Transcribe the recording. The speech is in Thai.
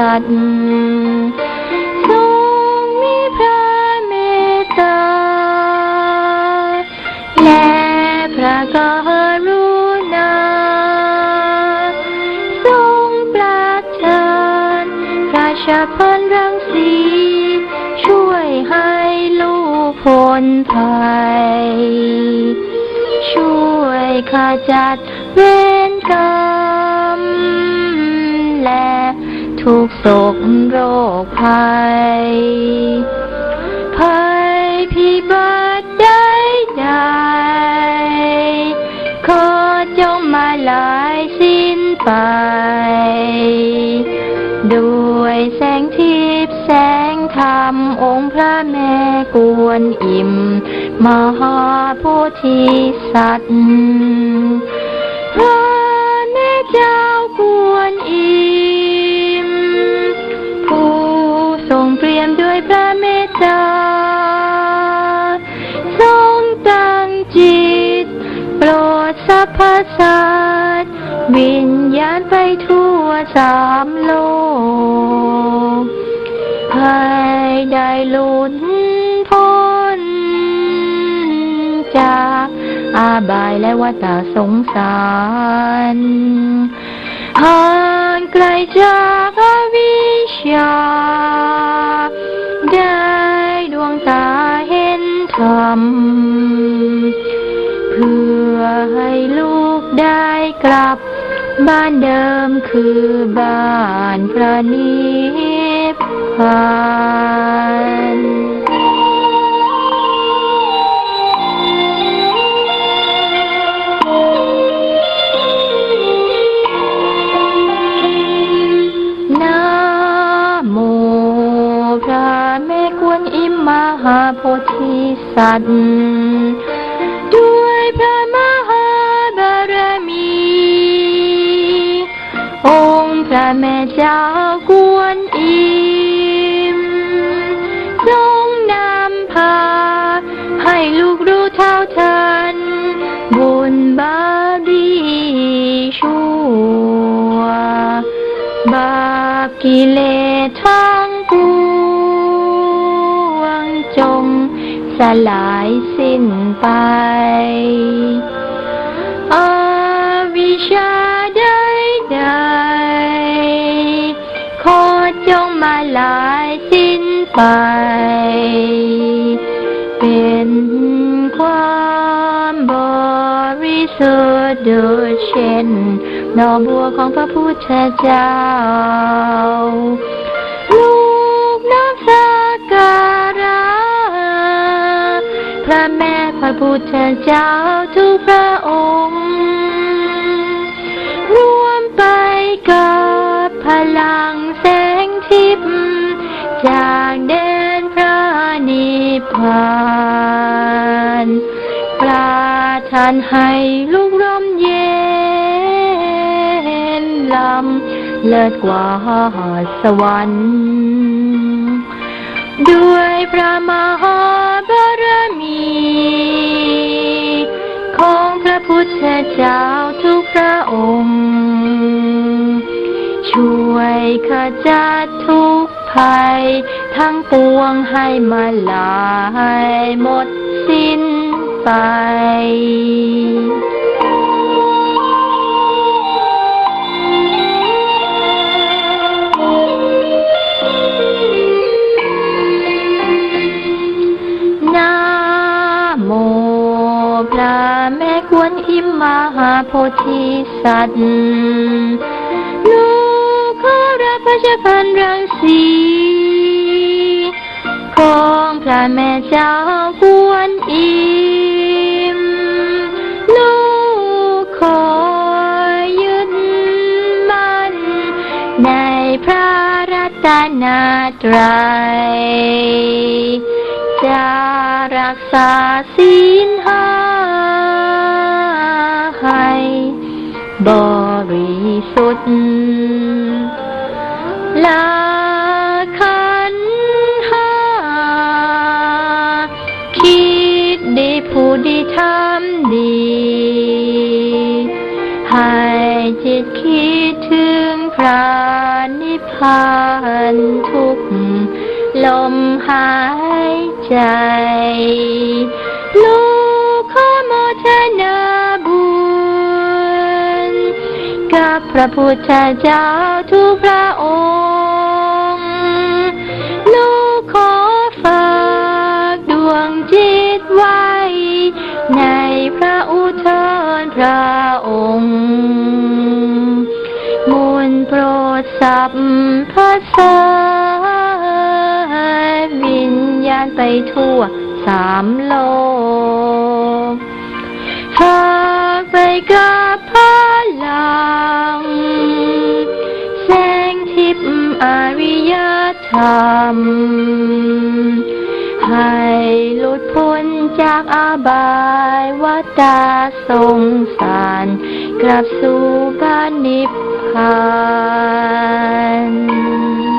สัตว์ทรงมีพระเมตตา และพระกรุณา ทรงปราดเชิญราชพันรังสี ช่วยให้ลูกพ้นภัย ช่วยขจัดเว ทุกโศกโรคภัย ภัยพิบัติใดใดๆขอจงมาลายสิ้นไป ด้วยแสงทิพย์แสงธรรมองค์พระแม่กวนอิมมหาโพธิสัตว์พระแม่เจ้ากวนอิม ระเมตตาทรงตั้งจิต โปรดสรรพสัตว์วิญญาณไปทั่วสามโลกให้ได้หลุดพ้นจากอาบายและวัฏสงสารห่างไกลจาก บ้านเดิมคือบ้านพระนิพพานนะโมพระแม่กวนอิมมหาโพธิสัตว์ พระแม่เจ้ากวนอิมทรงนำพา ให้ลูกรู้เท่าทัน บุญบาปดีชั่ว บาปกิเลสทั้งปวงจงสลายสิ้นไป ไป เป็นความบริสุทธิ์ดุจเช่นดอบัวของพระพุทธเจ้า ลูกน้ำสักการะพระแม่พระพุทธเจ้าทุกพระองค์ จากแดนพระนิพพานปราทานให้ลูกร่มเย็นลำเลิศกว่าสวรรค์ ด้วยพระมหาบารมี ของพระพุทธเจ้าทุกพระองค์ ช่วยขจัดทุก ภัย ทั้งปวงให้มาลายหมดสิ้นไปนะโมพระแม่กวนอิมมหาโพธิสัตว์ รับพระชพันรังสีของพระแม่เจ้ากวนอิมลูกขอยึดมั่นในพระรัตนตรัยจะรักษาศีลห้าให้บริสุทธิ์ ละขันห้าคิดดีพูดดีทำดี ให้จิตคิดถึงพระนิพพานทุกลมหายใจลูกขอโมทนาบุญ กับพระพุทธเจ้าทุกพระ ระองค์มุนโปรดสัพพะสายวิญญาณไปทั่วสามโลกหากไปกับพลัง แสงทิพย์อริยธรรม ให้หลุดพ้นจากอาบายวัฏสงสารกลับสู่บ้านนิพพาน